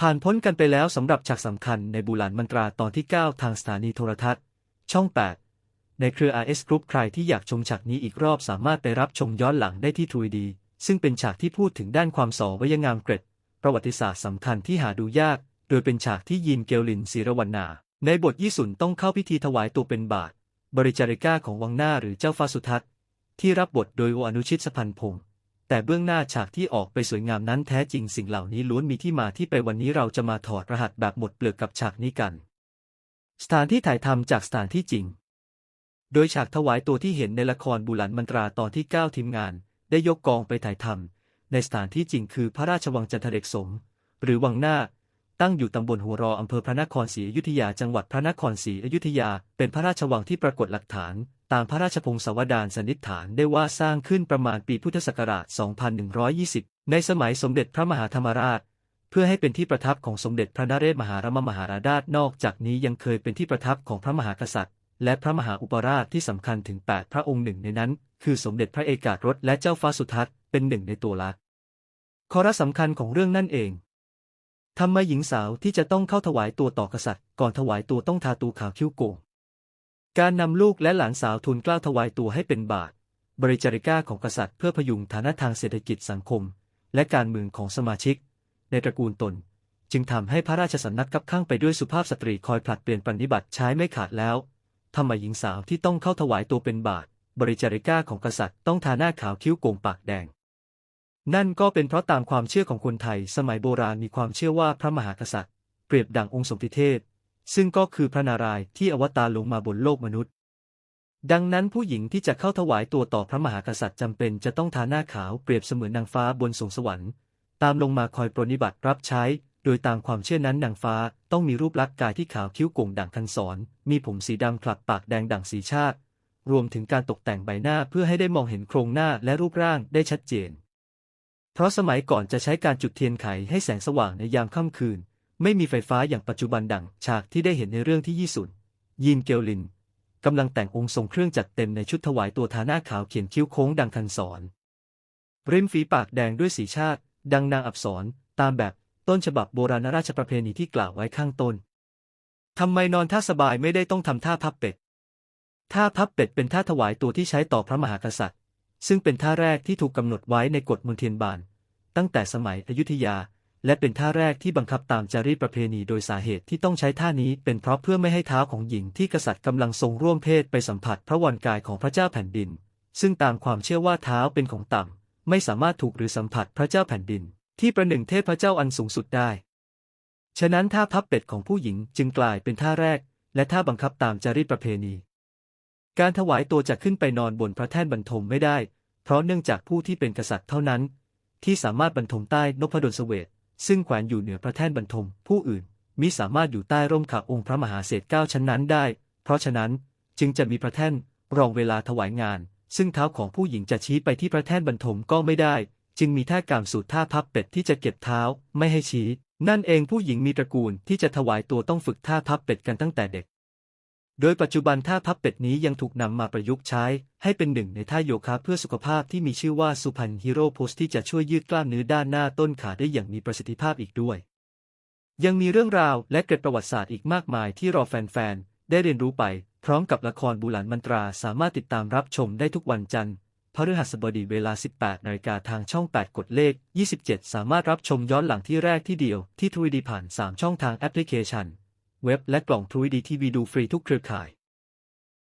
ผ่านพ้นกันไปแล้วสำหรับฉากสำคัญในบูหลานมันตราตอนที่ 9 ทางสถานีโทรทัศน์ ช่อง 8 ในเครือ RS Group ใครที่อยากชมฉากนี้อีกรอบสามารถไปรับชมย้อนหลังได้ที่ True D ซึ่งเป็นฉากที่พูดถึงด้านความสอวยงามเกร็ด ประวัติศาสตร์สำคัญที่หาดูยาก โดยเป็นฉากที่ยีนเกลลินศิรวรรณา ในบทยี่สุนต้องเข้าพิธีถวายตัวเป็นบาท บริจาริก้าของวังหน้าหรือเจ้าฟ้าสุทัศน์ที่รับบทโดยโออนุชิตสพันพงศ์ แต่เบื้องหน้าฉากที่ออกไปสวยงามนั้นแท้จริงสิ่งเหล่านี้ล้วนมีที่มาที่ไปวันนี้เราจะมาถอดรหัสแบบหมดเปลือกกับฉากนี้กัน สถานที่ถ่ายทำจากสถานที่จริง โดยฉากถวายตัวที่เห็นในละครบุหลันมันตราตอนที่ 9 ทีมงาน ได้ยกกองไปถ่ายทำในสถานที่จริงคือพระราชวังจันทเรกสม หรือวังหน้า ตั้งอยู่ตำบลหัวรออำเภอพระนครศรีอยุธยาจังหวัดพระนครศรีอยุธยา เป็นพระราชวังที่ปรากฏหลักฐาน ตามพระราชพงศาวดารสันนิษฐานได้ว่าสร้างขึ้นประมาณปีพุทธศักราช 2120 ในสมัยสมเด็จพระมหาธรรมราช เพื่อให้เป็นที่ประทับของสมเด็จพระนเรศมหารมมหาราชนอกจากนี้ยังเคยเป็นที่ประทับของพระมหากษัตริย์ และพระมหาอุปราชที่สำคัญถึง 8 พระองค์หนึ่งในนั้น คือสมเด็จพระเอกาทรสและเจ้าฟ้าสุทัศน์เป็นหนึ่งในตัวละคอรสำคัญของเรื่องนั่นเอง ทำไมหญิงสาวที่จะต้องเข้าถวายตัวต่อกษัตริย์ ก่อนถวายตัวต้องทาตูขาวคิ้วโก่งการนำลูกและหลานสาวทูลกล้าถวายตัวให้เป็นบาท บริจาริก้าของกษัตริย์เพื่อพยุงฐานะทางเศรษฐกิจสังคม และการเมืองของสมาชิก ในตระกูลตน จึงทำให้พระราชสำนักกับข้างไปด้วยสุภาพสตรีคอยผลัดเปลี่ยนปฏิบัติใช้ไม่ขาดแล้วทำไมหญิงสาวที่ต้องเข้าถวายตัวเป็นบาท บริจาริก้าของกษัตริย์ต้องทาหน้าขาวคิ้วโก่งปากแดง นั่นก็เป็นเพราะตามความเชื่อของคนไทย สมัยโบราณมีความเชื่อว่าพระมหากษัตริย์ เปรียบดังองค์สมติเทพซึ่งก็คือพระนารายณ์ที่อวตารลงมาบนโลกมนุษย์ ดังนั้นผู้หญิงที่จะเข้าถวายตัวต่อพระมหากษัตริย์จำเป็นจะต้องทาหน้าขาวเปรียบเสมือนนางฟ้าบนสวงสวรรค์ ตามลงมาคอยปรนนิบัติรับใช้ โดยตามความเชื่อนั้นนางฟ้าต้องมีรูปลักษณ์กายที่ขาวคิ้วโก่งดั่งคันศร มีผมสีดำคลับปากแดงดั่งสีชาติ รวมถึงการตกแต่งใบหน้าเพื่อให้ได้มองเห็นโครงหน้าและรูปร่างได้ชัดเจน เพราะสมัยก่อนจะใช้การจุดเทียนไขให้แสงสว่างในยามค่ำคืน ไม่มีไฟฟ้าอย่างปัจจุบันดังฉากที่ได้เห็นในเรื่องที่ยี่สุนยีนเกลลินกำลังแต่งองค์ทรงเครื่องจัดเต็มในชุดถวายตัวทาหน้าขาวเขียนคิ้วโค้งดังคันศรริมฝีปากแดงด้วยสีชาติ ดังนางอับสรตามแบบต้นฉบับโบราณราชประเพณีที่กล่าวไว้ข้างต้นทำไมนอนท่าสบายไม่ได้ต้องทำท่าพับเป็ด ท่าพับเป็ดเป็นท่าถวายตัวที่ใช้ต่อพระมหากษัตริย์ ซึ่งเป็นท่าแรกที่ถูกกำหนดไว้ในกฎมนเทียนบาน ตั้งแต่สมัยอยุธยา และเป็นท่าแรกที่บังคับตามจารีตประเพณีโดยสาเหตุที่ต้องใช้ท่านี้เป็นเพราะเพื่อไม่ให้เท้าของหญิงที่กษัตริย์กำลังทรงร่วมเพศไปสัมผัสพระวรกายของพระเจ้าแผ่นดิน ซึ่งตามความเชื่อว่าเท้าเป็นของต่ำไม่สามารถถูกหรือสัมผัสพระเจ้าแผ่นดิน ที่ประหนึ่งเทพพระเจ้าอันสูงสุดได้ ฉะนั้นท่าพับเป็ดของผู้หญิงจึงกลายเป็นท่าแรก และท่าบังคับตามจารีตประเพณี การถวายตัวจะขึ้นไปนอนบนพระแท่นบรรทมไม่ได้ เพราะเนื่องจากผู้ที่เป็นกษัตริย์เท่านั้น ที่สามารถบรรทมใต้นพดลเสวตซึ่งแขวนอยู่เหนือพระแท่นบรรทม ผู้อื่นมิสามารถอยู่ใต้ร่มขาองค์พระมหาเศษเก้าชั้นนั้นได้ เพราะฉะนั้นจึงจะมีพระแท่นรองเวลาถวายงาน ซึ่งเท้าของผู้หญิงจะชี้ไปที่พระแท่นบรรทมก็ไม่ได้ จึงมีท่ากามสูตรท่าพับเป็ดที่จะเก็บเท้าไม่ให้ชี้ นั่นเองผู้หญิงมีตระกูลที่จะถวายตัวต้องฝึกท่าพับเป็ดกันตั้งแต่เด็ก โดยปัจจุบันท่าพับเป็ดนี้ยังถูกนำมาประยุกต์ใช้ ให้เป็นหนึ่งในท่าโยคะเพื่อสุขภาพที่มีชื่อว่าสุพรรณฮีโร่โพสที่จะช่วยยืดกล้ามเนื้อด้านหน้าต้นขาได้อย่างมีประสิทธิภาพอีกด้วย ยังมีเรื่องราวและเกร็ดประวัติศาสตร์อีกมากมายที่รอแฟนๆ ได้เรียนรู้ไป พร้อมกับละครบูหลันมันตราสามารถติดตามรับชมได้ทุกวันจันทร์พฤหัสบดีเวลา 18นาฬิกาทางช่อง 8 กดเลข 27 สามารถรับชมย้อนหลังที่แรกที่เดียวที่ทรูดีผ่าน 3 ช่องทางแอปพลิเคชัน เว็บและกล่องทรูดีทีวีดูฟรีทุกเครือข่าย